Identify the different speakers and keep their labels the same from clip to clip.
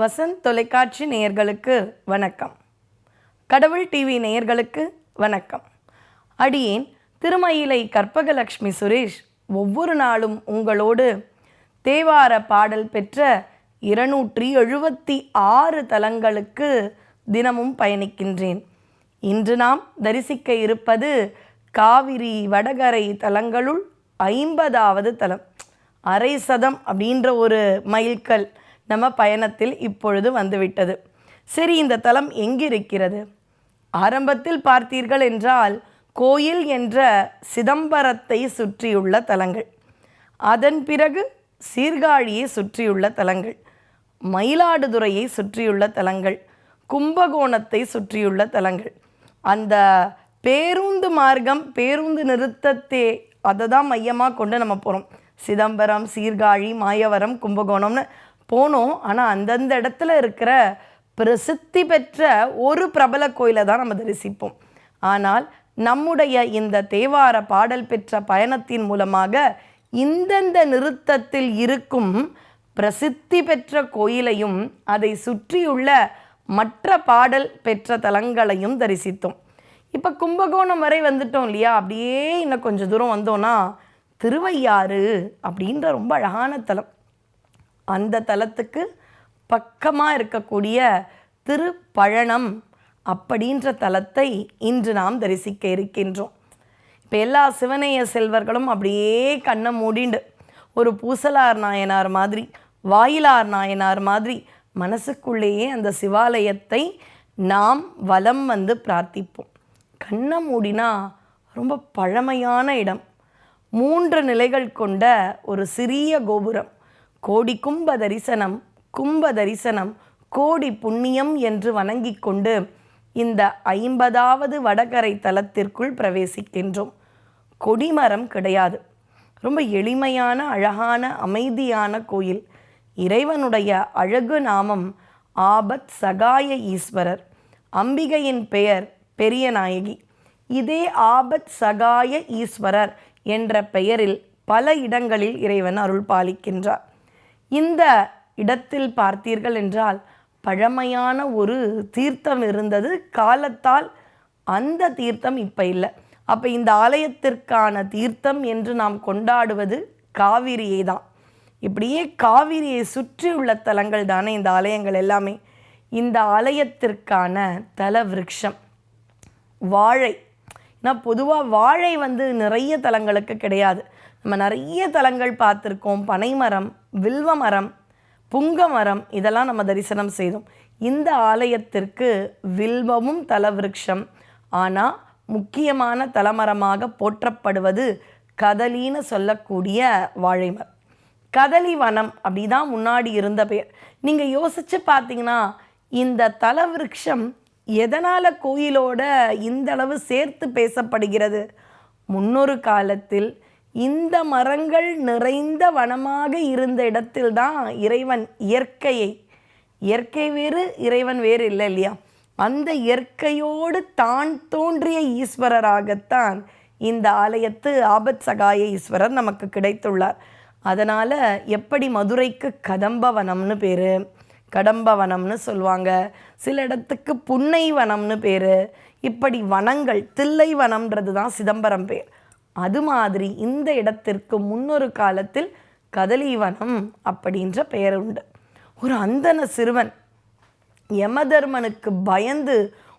Speaker 1: வசந்த் தொலைக்காட்சி நேயர்களுக்கு வணக்கம். கடவுள் டிவி நேயர்களுக்கு வணக்கம். அடியேன் திருமயிலை கற்பகலக்ஷ்மி சுரேஷ் ஒவ்வொரு நாளும் உங்களோடு தேவார பாடல் பெற்ற இருநூற்றி எழுபத்தி ஆறு தலங்களுக்கு தினமும் பயணிக்கின்றேன். இன்று நாம் தரிசிக்க இருப்பது காவிரி வடகரை தலங்களுள் ஐம்பதாவது தலம். அரை சதம் அப்படின்ற ஒரு மைல்கல் நம்ம பயணத்தில் இப்பொழுது வந்துவிட்டது. சரி இந்த தலம் எங்கிருக்கிறது? ஆரம்பத்தில் பார்த்தீர்கள் என்றால் கோயில் என்ற சிதம்பரத்தை சுற்றியுள்ள தலங்கள். அதன் பிறகு சீர்காழியை சுற்றியுள்ள தலங்கள். மயிலாடுதுறையை சுற்றியுள்ள தலங்கள். கும்பகோணத்தை சுற்றியுள்ள தலங்கள். அந்த பேருந்து மார்க்கம் பேருந்து நிறுத்தத்தை அதை தான் மையமாக கொண்டு நம்ம போகிறோம் சிதம்பரம் சீர்காழி மாயவரம் கும்பகோணம்னு போனோம். ஆனால் அந்தந்த இடத்துல இருக்கிற பிரசித்தி பெற்ற ஒரு பிரபல கோயிலை தான் நம்ம தரிசிப்போம். ஆனால் நம்முடைய இந்த தேவார பாடல் பெற்ற பயணத்தின் மூலமாக இந்தந்த நிறுத்தத்தில் இருக்கும் பிரசித்தி பெற்ற கோயிலையும் அதை சுற்றியுள்ள மற்ற பாடல் பெற்ற தலங்களையும் தரிசித்தோம். இப்போ கும்பகோணம் வரை வந்துட்டோம் இல்லையா? அப்படியே இன்னும் கொஞ்சம் தூரம் வந்தோன்னா திருவையாறு அப்படின்ற ரொம்ப அழகான தலம். அந்த தலத்துக்கு பக்கமாக இருக்கக்கூடிய திருப்பழனம் அப்படின்ற தலத்தை இன்று நாம் தரிசிக்க இருக்கின்றோம். இப்போ எல்லா சிவனைய செல்வர்களும் அப்படியே கண்ணை மூடிண்டு ஒரு பூசலார் நாயனார் மாதிரி வாயிலார் நாயனார் மாதிரி மனசுக்குள்ளேயே அந்த சிவாலயத்தை நாம் வலம் வந்து பிரார்த்திப்போம். கண்ணை மூடினா ரொம்ப பழமையான இடம். மூன்று நிலைகள் கொண்ட ஒரு சிறிய கோபுரம். கோடி கும்ப தரிசனம் கும்ப தரிசனம் கோடி புண்ணியம் என்று வணங்கிக் கொண்டு இந்த ஐம்பதாவது வடகரை தலத்திற்குள் பிரவேசிக்கின்றோம். கொடிமரம் கிடையாது. ரொம்ப எளிமையான அழகான அமைதியான கோயில். இறைவனுடைய அழகு நாமம் ஆபத் சகாய ஈஸ்வரர். அம்பிகையின் பெயர் பெரிய நாயகி. இதே ஆபத் சகாய ஈஸ்வரர் என்ற பெயரில் பல இடங்களில் இறைவன் அருள் பாலிக்கின்றார் இந்த இடத்தில் பார்த்தீர்கள் என்றால் பழமையான ஒரு தீர்த்தம் இருந்தது. காலத்தால் அந்த தீர்த்தம் இப்போ இல்லை. அப்போ இந்த ஆலயத்திற்கான தீர்த்தம் என்று நாம் கொண்டாடுவது காவிரியை தான். இப்படியே காவிரியை சுற்றியுள்ள தலங்கள் தானே இந்த ஆலயங்கள் எல்லாமே. இந்த ஆலயத்திற்கான தல விருட்சம் வாழை. ஏன்னா பொதுவாக வாழை வந்து நிறைய தலங்களுக்கு கிடையாது. நம்ம நிறைய தலங்கள் பார்த்துருக்கோம். பனைமரம் வில்வ மரம் புங்க மரம் இதெல்லாம் நம்ம தரிசனம் செய்தோம். இந்த ஆலயத்திற்கு வில்வமும் தலவிருட்சம். ஆனால் முக்கியமான தலமரமாக போற்றப்படுவது கதலின்னு சொல்லக்கூடிய வாழைமரம். கதலி வனம் அப்படி தான் முன்னாடி இருந்த பேர் நீங்கள் யோசித்து பார்த்தீங்கன்னா இந்த தலவிருட்சம் எதனால் கோயிலோட இந்த அளவு சேர்த்து பேசப்படுகிறது? முன்னொரு காலத்தில் இந்த மரங்கள் நிறைந்த வனமாக இருந்த இடத்தில்தான் இறைவன் இயற்கையை இயற்கை வேறு இறைவன் வேறு இல்லை இல்லையா? அந்த இயற்கையோடு தான் தோன்றிய ஈஸ்வரராகத்தான் இந்த ஆலயத்து ஆபத் சகாய ஈஸ்வரர் நமக்கு கிடைத்துள்ளார். அதனால் எப்படி மதுரைக்கு கதம்பவனம்னு பேர் கடம்பவனம்னு சொல்லுவாங்க. சில இடத்துக்கு புன்னை வனம்னு பேர். இப்படி வனங்கள் தில்லை வனம்ன்றது தான் சிதம்பரம் பேர். அது மாதிரி இந்த இடத்திற்கு முன்னொரு காலத்தில் கதலீவனம் அப்படின்ற பெயர் உண்டு. ஒரு அந்தன சிறுவன் யமதர்மனுக்கு பயந்து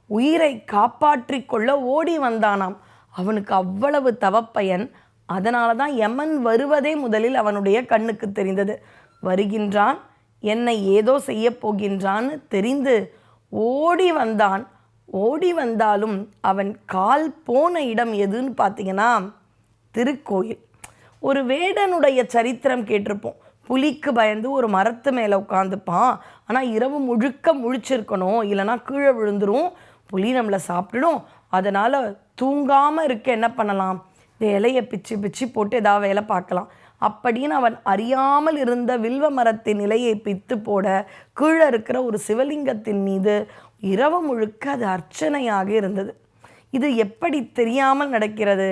Speaker 1: உயிரை காப்பாற்றி கொள்ள ஓடி வந்தானாம். அவனுக்கு அவ்வளவு தவப்பயன். அதனால தான் யமன் வருவதே முதலில் அவனுடைய கண்ணுக்கு தெரிந்தது. வருகின்றான் என்னை ஏதோ செய்ய போகின்றான்னு தெரிந்து ஓடி வந்தான். ஓடி வந்தாலும் அவன் கால் போன இடம் எதுன்னு பார்த்தீங்கன்னா திருக்கோயில். ஒரு வேடனுடைய சரித்திரம் கேட்டிருப்போம். புலிக்கு பயந்து ஒரு மரத்து மேலே உட்காந்துப்பான் ஆனால் இரவு முழுக்க முழிச்சிருக்கணும். இல்லைன்னா கீழே விழுந்துரும். புலி நம்மளை சாப்பிட்டுடும் அதனால் தூங்காமல் இருக்க என்ன பண்ணலாம்? இந்த இலையை பிச்சு பிச்சு போட்டு ஏதாவது வேலை பார்க்கலாம். அப்படின்னு அவன் அறியாமல் இருந்த வில்வ மரத்தின் இலையை பித்து போட கீழே இருக்கிற ஒரு சிவலிங்கத்தின் மீது இரவு முழுக்க அது அர்ச்சனையாக இருந்தது. இது எப்படி தெரியாமல் நடக்கிறது?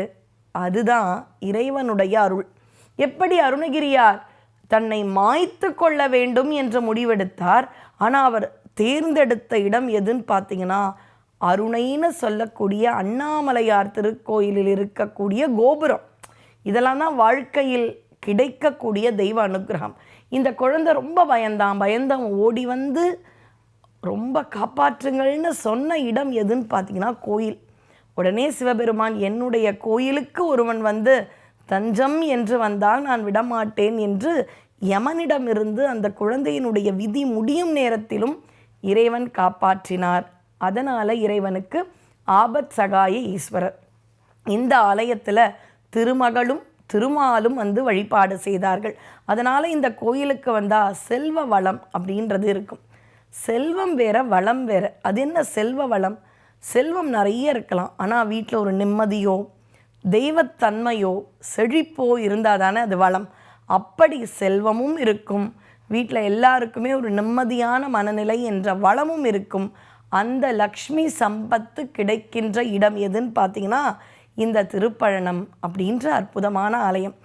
Speaker 1: அதுதான் இறைவனுடைய அருள். எப்படி அருணகிரியார் தன்னை மாய்த்து கொள்ள வேண்டும் என்று முடிவெடுத்தார் ஆனால் அவர் தேர்ந்தெடுத்த இடம் எதுன்னு பார்த்தீங்கன்னா அருணைன்னு சொல்லக்கூடிய அண்ணாமலையார் திருக்கோயிலில் இருக்கக்கூடிய கோபுரம். இதெல்லாம் தான் வாழ்க்கையில் கிடைக்கக்கூடிய தெய்வ அனுகிரகம். இந்த குழந்தை ரொம்ப பயந்தான். பயந்தான் ஓடி வந்து ரொம்ப காப்பாற்றுங்கள்னு சொன்ன இடம் எதுன்னு பார்த்தீங்கன்னா கோயில். உடனே சிவபெருமான் என்னுடைய கோயிலுக்கு ஒருவன் வந்து தஞ்சம் என்று வந்தால் நான் விடமாட்டேன் என்று யமனிடமிருந்து அந்த குழந்தையினுடைய விதி முடியும் நேரத்திலும் இறைவன் காப்பாற்றினார். அதனால் இறைவனுக்கு ஆபத் சகாய ஈஸ்வரர். இந்த ஆலயத்தில் திருமகளும் திருமாலும் வந்து வழிபாடு செய்தார்கள். அதனால் இந்த கோயிலுக்கு வந்தால் செல்வ வளம் அப்படின்றது இருக்கும். செல்வம் வேற வளம் வேற. அது என்ன செல்வ வளம்? செல்வம் நிறைய இருக்கலாம். ஆனால் வீட்டில் ஒரு நிம்மதியோ தெய்வத்தன்மையோ செழிப்போ இருந்தால் தானே அது வளம். அப்படி செல்வமும் இருக்கும். வீட்டில் எல்லாருக்குமே ஒரு நிம்மதியான மனநிலை என்ற வளமும் இருக்கும். அந்த லக்ஷ்மி சம்பத்து கிடைக்கின்ற இடம் எதுன்னு பார்த்தீங்கன்னா இந்த திருப்பழனம் அப்படின்ற அற்புதமான ஆலயம்.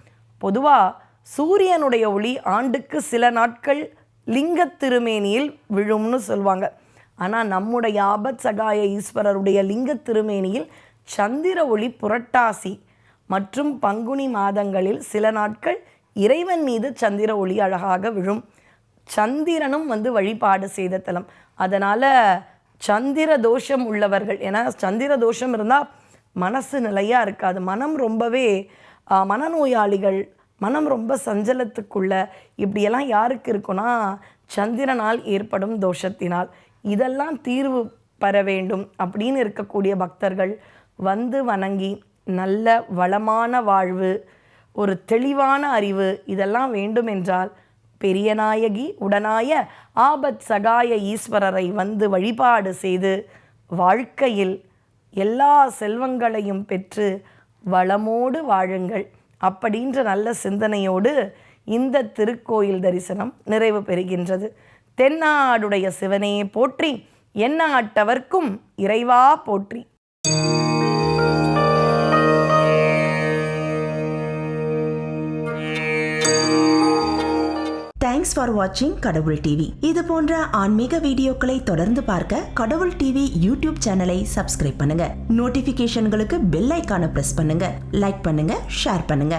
Speaker 1: பொதுவாக சூரியனுடைய ஒளி ஆண்டுக்கு சில நாட்கள் லிங்க திருமேனியில் விழும்னு சொல்லுவாங்க ஆனால் நம்முடைய ஆபத் சகாய ஈஸ்வரருடைய லிங்க திருமேனியில் சந்திர ஒளி புரட்டாசி மற்றும் பங்குனி மாதங்களில் சில நாட்கள் இறைவன் மீது சந்திர ஒளி அழகாக விழும். சந்திரனும் வந்து வழிபாடு செய்த தலம். அதனால் சந்திர தோஷம் உள்ளவர்கள் ஏன்னா சந்திர தோஷம் இருந்தால் மனசு நிலையாக இருக்காது. மனம் ரொம்பவே மனநோயாளிகள் மனம் ரொம்ப சஞ்சலத்துக்குள்ள இப்படியெல்லாம் யாருக்கு இருக்குன்னா சந்திரனால் ஏற்படும் தோஷத்தினால். இதெல்லாம் தீர்வு பெற வேண்டும் அப்படின்னு இருக்கக்கூடிய பக்தர்கள் வந்து வணங்கி நல்ல வளமான வாழ்வு ஒரு தெளிவான அறிவு இதெல்லாம் வேண்டும் என்றால் பெரியநாயகி உடனாய ஆபத் சகாய ஈஸ்வரரை வந்து வழிபாடு செய்து வாழ்க்கையில் எல்லா செல்வங்களையும் பெற்று வளமோடு வாழுங்கள் அப்படின்ற நல்ல சிந்தனையோடு இந்த திருக்கோயில் தரிசனம் நிறைவு பெறுகின்றது. தென்னாடுடைய சிவனே போற்றி எந்நாட்டவர்க்கும் இறைவா போற்றி.
Speaker 2: தேங்க்ஸ் ஃபார் வாட்சிங் கடவுள் டிவி இது போன்ற ஆன்மீக வீடியோக்களை தொடர்ந்து பார்க்க கடவுள் டிவி யூடியூப் சேனலை சப்ஸ்கிரைப் பண்ணுங்க. நோட்டிபிகேஷன்களுக்கு பெல் ஐக்கான பிரஸ் பண்ணுங்க. லைக் பண்ணுங்க ஷேர் பண்ணுங்க.